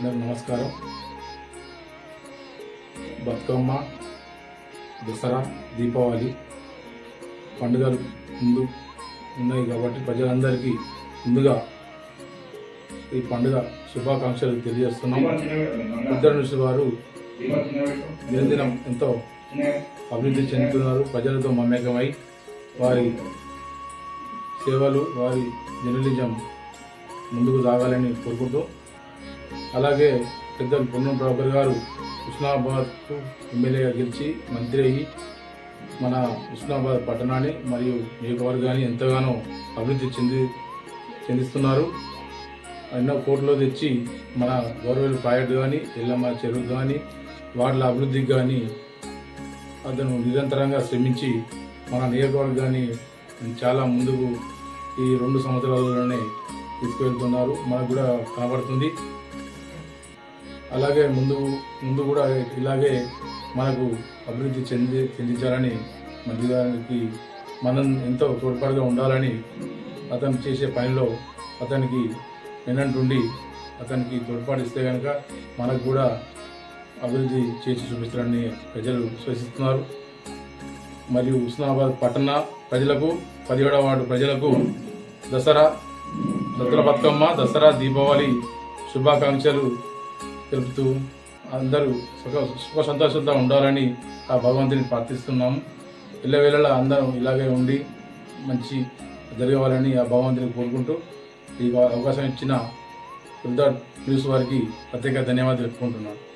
అందరికి నమస్కారం. బతుకమ్మ దసరా దీపావళి పండుగలు ముందు ఉన్నాయి కాబట్టి ప్రజలందరికీ ముందుగా ఈ పండుగ శుభాకాంక్షలు తెలియజేస్తున్నాం. ఉత్తరనుషి వారు దినదినం ఎంతో అభివృద్ధి చెందుతున్నారు. ప్రజలతో మమేకమై వారి సేవలు వారి జర్నలిజం ముందుకు సాగాలని కోరుకుంటూ అలాగే పెద్దలు పొన్నం ప్రభాకర్ గారు హుస్నాబాద్కు ఎమ్మెల్యేగా గెలిచి మంత్రి అయ్యి మన హుస్నాబాద్ పట్టణాన్ని మరియు నియోజకవర్గాన్ని ఎంతగానో అభివృద్ధి చెంది చెందిస్తున్నారు. ఎన్నో కోట్లు తెచ్చి మన గౌరవ ప్రాజెక్టు కానీ ఎల్లమ్మ చెరువు కానీ వాటిల అభివృద్ధికి కానీ అతను నిరంతరంగా శ్రమించి మన నియోజకవర్గాన్ని చాలా ముందుకు ఈ రెండు సంవత్సరాలలోనే తీసుకువెళ్తున్నారు. మనకు కూడా కనబడుతుంది. అలాగే ముందు ముందు కూడా ఇలాగే మనకు అభివృద్ధి చెంది చెందించాలని మంత్రి మనం ఎంతో తోడ్పాటుగా ఉండాలని అతను చేసే పనిలో అతనికి వినంటుండి అతనికి తోడ్పాటు ఇస్తే కనుక మనకు కూడా అభివృద్ధి చేసి చూపిస్తారని ప్రజలు విశ్వసిస్తున్నారు. మరియు హుస్నాబాద్ పట్టణ ప్రజలకు పదిహేడవ వార్డు ప్రజలకు దసరా దసరా బతుకమ్మ దసరా దీపావళి శుభాకాంక్షలు తెలుపుతూ అందరూ సుఖ సుఖ సంతోషంతో ఉండాలని ఆ భగవంతుని ప్రార్థిస్తున్నాము. ఇళ్ళవేళలా అందరం ఇలాగే ఉండి మంచి జరగవాలని ఆ భగవంతుని కోరుకుంటూ ఈ అవకాశం ఇచ్చిన వృద్ధా న్యూస్ వారికి ప్రత్యేక ధన్యవాదాలు తెలుపుకుంటున్నాను.